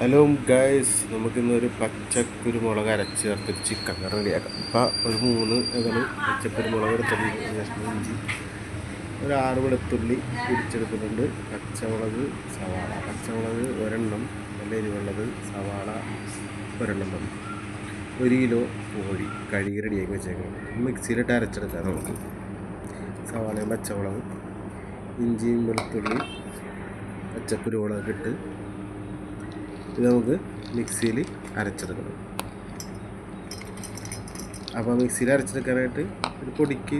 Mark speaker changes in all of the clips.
Speaker 1: Hello guys നമുക്കിന്നൊരു പച്ചക്കുരുമുളക് അരച്ച് ചേർത്തൊരു chicken റെഡിയാക്കാം. അപ്പോൾ ഒരു മൂന്ന് ഏതാണ് പച്ചക്കുരുമുളക് എടുത്തിട്ടുണ്ട് ഇഞ്ചി ഒരു ആറ് വെളുത്തുള്ളി പിടിച്ചെടുക്കുന്നുണ്ട് പച്ചമുളക് സവാള. പച്ചമുളക് ഒരെണ്ണം നല്ല എരിവുള്ളത് സവാള ഒരെണ്ണം തന്നെ ഒരു കിലോ കോഴി കഴുകി റെഡിയാക്കി വെച്ചേക്കണം. മിക്സിയിലിട്ട് അരച്ചെടുക്കാം നമുക്ക്. സവാളയും പച്ചമുളകും ഇഞ്ചിയും വെളുത്തുള്ളി പച്ചക്കുരുമുളകൊക്കെ ഇട്ട് ഇത് നമുക്ക് മിക്സിയിൽ അരച്ചെടുക്കണം. അപ്പോൾ മിക്സിയിൽ അരച്ചെടുക്കാനായിട്ട് ഒരു പൊടിക്ക്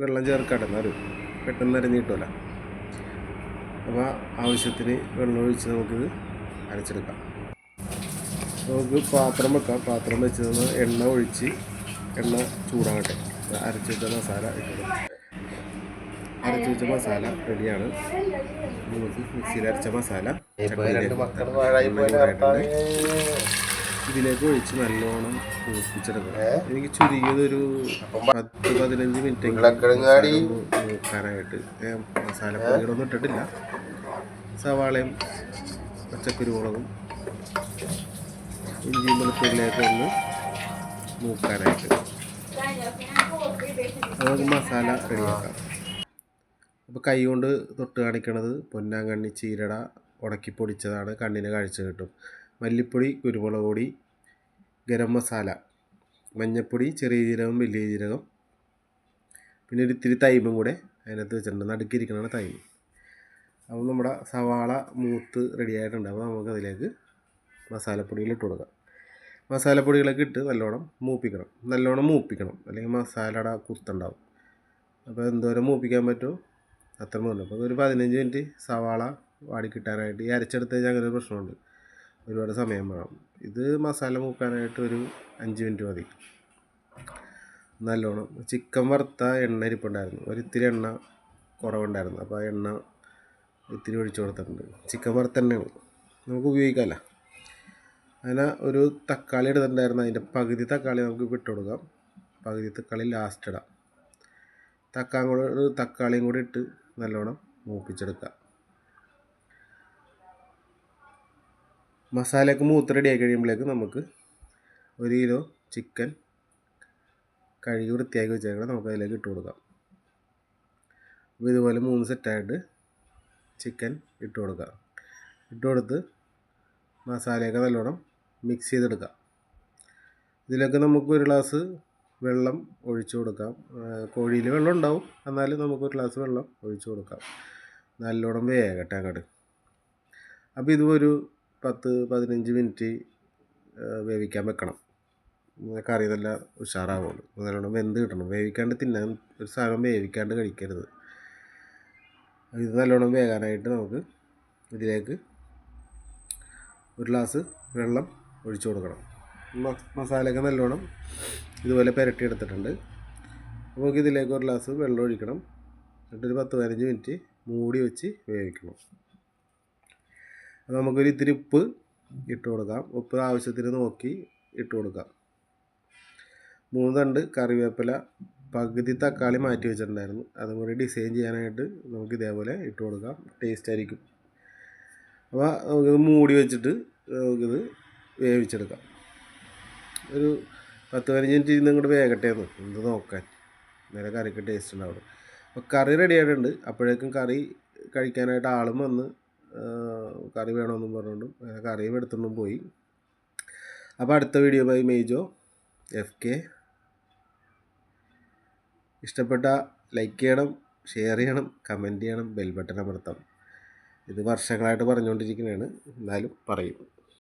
Speaker 1: വെള്ളം ചേർക്കണം എന്നാലും പെട്ടെന്ന് അരഞ്ഞ് കിട്ടുമല്ല അപ്പോൾ ആവശ്യത്തിന് വെള്ളം ഒഴിച്ച് നമുക്കിത് അരച്ചെടുക്കാം. നമുക്ക് പാത്രം വെക്കാം. പാത്രം വെച്ച് നമ്മൾ എണ്ണ ഒഴിച്ച് എണ്ണ ചൂടാകട്ടെ. അരച്ചെടുത്ത മസാല ഇട്ടു അരച്ച് വെച്ച മസാല റെഡിയാണ്. നമുക്ക് മിക്സിയിൽ അരച്ച മസാല. ഇതിലേക്ക് ഒഴിച്ച് നല്ലോണം കൂപ്പിച്ചെടുക്കണം എനിക്ക് ചുരുങ്ങിയതൊരു പത്ത് പതിനഞ്ച് മിനിറ്റ് നോക്കാനായിട്ട് മസാല പൊടികളൊന്നും ഇട്ടിട്ടില്ല. സവാളയും പച്ചക്കുരുമുളകും ഇഞ്ചിയും വെളുത്തുള്ളിയൊക്കെ ഒന്ന് മൂക്കാനായിട്ട്. നമുക്ക് മസാല റെഡിയാക്കാം. അപ്പോൾ കൈ കൊണ്ട് തൊട്ട് കാണിക്കണത് പൊന്നാങ്കണ്ണി ചീരട ഉണക്കി പൊടിച്ചതാണ് കണ്ണിന് കാഴ്ച കിട്ടും. മല്ലിപ്പൊടി കുരുമുളക് പൊടി ഗരം മസാല മഞ്ഞൾപ്പൊടി ചെറിയ ജീരകം വലിയ ജീരകം പിന്നെ ഒരു ഇത്തിരി തൈമും കൂടെ അതിനകത്ത് വെച്ചിട്ടുണ്ട്. നടുക്കിരിക്കണതാണ് തൈമ് അപ്പോൾ നമ്മുടെ സവാള മൂത്ത് റെഡി ആയിട്ടുണ്ട്. അപ്പോൾ നമുക്ക് അതിലേക്ക് മസാലപ്പൊടികൾ ഇട്ട് കൊടുക്കാം. മസാലപ്പൊടികളൊക്കെ ഇട്ട് നല്ലോണം മൂപ്പിക്കണം. നല്ലോണം മൂപ്പിക്കണം. അല്ലെങ്കിൽ മസാലയുടെ കുത്തുണ്ടാവും അപ്പോൾ എന്തോരം മൂപ്പിക്കാൻ പറ്റുമോ അത്ര മതി അപ്പോൾ ഒരു പതിനഞ്ച് മിനിറ്റ് സവാള വാടി കിട്ടാനായിട്ട് ഈ അരച്ചെടുത്ത് അങ്ങനെ ഒരു പ്രശ്നമുണ്ട്. ഒരുപാട് സമയം വേണം. ഇത് മസാല മൂക്കാനായിട്ട് ഒരു അഞ്ച് മിനിറ്റ് മതി. നല്ലോണം ചിക്കൻ വറുത്ത എണ്ണ ഇരിപ്പുണ്ടായിരുന്നു. ഒരിത്തിരി എണ്ണ കുറവുണ്ടായിരുന്നു. അപ്പോൾ ആ എണ്ണ ഇത്തിരി ഒഴിച്ചു കൊടുത്തിട്ടുണ്ട്. ചിക്കൻ വറുത്ത എണ്ണയാണ്. നമുക്ക് ഉപയോഗിക്കാമല്ല. അങ്ങനെ ഒരു തക്കാളി എടുത്തിട്ടുണ്ടായിരുന്നു അതിന്റെ പകുതി തക്കാളി നമുക്ക് വിട്ടു കൊടുക്കാം. പകുതി തക്കാളി ലാസ്റ്റ് ഇടാം. തക്കാളി തക്കാളിയും കൂടി ഇട്ട് നല്ലോണം മൂപ്പിച്ചെടുക്കുക. മസാലയൊക്കെ മൂത്ത് റെഡി ആയി കഴിയുമ്പോഴേക്ക് നമുക്ക് ഒരു കിലോ ചിക്കൻ കഴുകി വൃത്തിയാക്കി വെച്ചേക്കണം. നമുക്ക് അതിലേക്ക് ഇട്ട് കൊടുക്കാം. അപ്പോൾ ഇതുപോലെ മൂന്ന് സെറ്റായിട്ട് ചിക്കൻ ഇട്ട് കൊടുക്കുക. ഇട്ട് കൊടുത്ത് മസാലയൊക്കെ നല്ലോണം മിക്സ് ചെയ്തെടുക്കാം ഇതിലേക്ക് നമുക്ക് ഒരു ഗ്ലാസ് വെള്ളം ഒഴിച്ചു കൊടുക്കാം. കോഴിയിൽ വെള്ളം ഉണ്ടാവും. എന്നാലും നമുക്ക് ഒരു ഗ്ലാസ് വെള്ളം ഒഴിച്ചു കൊടുക്കാം. നല്ലോണം വേകട്ടെ അങ്ങോട്ട് അപ്പോൾ ഇതും ഒരു പത്ത് പതിനഞ്ച് മിനിറ്റ് വേവിക്കാൻ വെക്കണം. കറി നല്ല ഉഷാറാവുള്ളൂ. നല്ലോണം വെന്ത് കിട്ടണം. വേവിക്കാണ്ട് തിന്നാൻ ഒരു സാധനം വേവിക്കാണ്ട് കഴിക്കരുത്. ഇത് നല്ലോണം വേകാനായിട്ട് നമുക്ക് ഇതിലേക്ക് ഒരു ഗ്ലാസ് വെള്ളം ഒഴിച്ചു കൊടുക്കണം. മസാലയൊക്കെ നല്ലോണം ഇതുപോലെ പുരട്ടിയെടുത്തിട്ടുണ്ട്. നമുക്ക് ഇതിലേക്ക് ഒരു ഗ്ലാസ് വെള്ളം ഒഴിക്കണം. എന്നിട്ടൊരു പത്ത് പതിനഞ്ച് മിനിറ്റ് മൂടി വെച്ച് വേവിക്കണം. അപ്പോൾ നമുക്കൊരു ഇത്തിരി ഉപ്പ് ഇട്ട് കൊടുക്കാം. ഉപ്പ് ആവശ്യത്തിന് നോക്കി ഇട്ട് കൊടുക്കാം. മൂന്ന് തണ്ട് കറിവേപ്പില പകുതി തക്കാളി മാറ്റി വെച്ചിട്ടുണ്ടായിരുന്നു. അതും കൂടി ഡിസൈൻ ചെയ്യാനായിട്ട് നമുക്ക് ഇതേപോലെ ഇട്ട് കൊടുക്കാം. ടേസ്റ്റ് ആയിരിക്കും. അപ്പോൾ നമുക്കിത് മൂടി വെച്ചിട്ട് നമുക്കിത് വേവിച്ചെടുക്കാം. ഒരു പത്ത് പതിനഞ്ച് മിനിറ്റ് ഇരുന്ന് ഇങ്ങോട്ട് വേഗട്ടെ എന്ന്. എന്ത് നോക്കാൻ. നേരെ കറിക്ക് ടേസ്റ്റ് ഉണ്ടാവും അപ്പോൾ കറി റെഡി ആയിട്ടുണ്ട്. അപ്പോഴേക്കും കറി കഴിക്കാനായിട്ട് ആളും വന്ന് കറി വേണമെന്നും പറഞ്ഞുകൊണ്ടും കറിയും എടുത്തുകൊണ്ടും പോയി. അപ്പോൾ അടുത്ത video bye Mejo F K ഇഷ്ടപ്പെട്ട ലൈക്ക് ചെയ്യണം ഷെയർ ചെയ്യണം കമന്റ് ചെയ്യണം ബെൽ ബട്ടൺ അമർത്തണം. ഇത് വർഷങ്ങളായിട്ട് പറഞ്ഞുകൊണ്ടിരിക്കുന്നതാണ്. എന്നാലും പറയും.